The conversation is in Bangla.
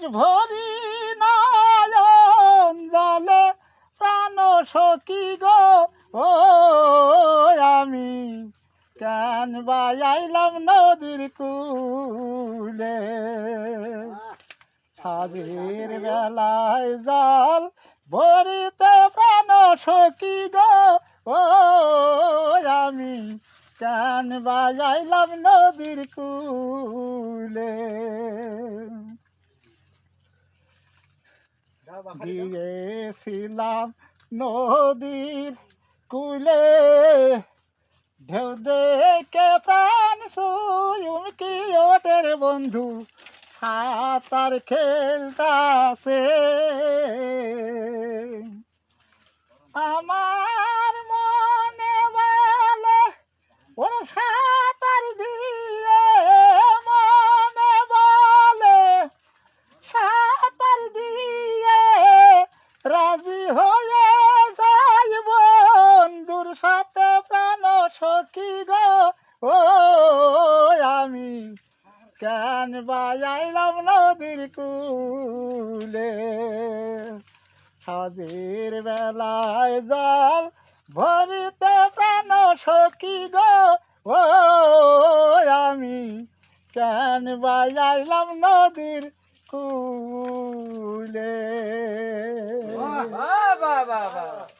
মাছ ভরি নয়ন জলে প্রাণ সখী গো, ও আমি। কেন বাজাইলাম নদীর কুলে? সাজের বেলায় জল ভরিতে প্রাণ সখী গো, ও আমি। কেন বাজাইলাম নদীর কুলে? গিয়েছিলাম নদীর কুলে। ঢেউ দেখে প্রাণ শুয়ুং কি ওদের বন্ধু। সাঁতার খেলতাছে আমার সাথে প্রাণ সখী গো। ও, আমি কেন বাজাইলাম নদীর কুলে? সাজের বেলায় জল ভরিতে প্রাণ সখী গো। ও, আমি কেন বাজাইলাম নদীর কুলে? বাহ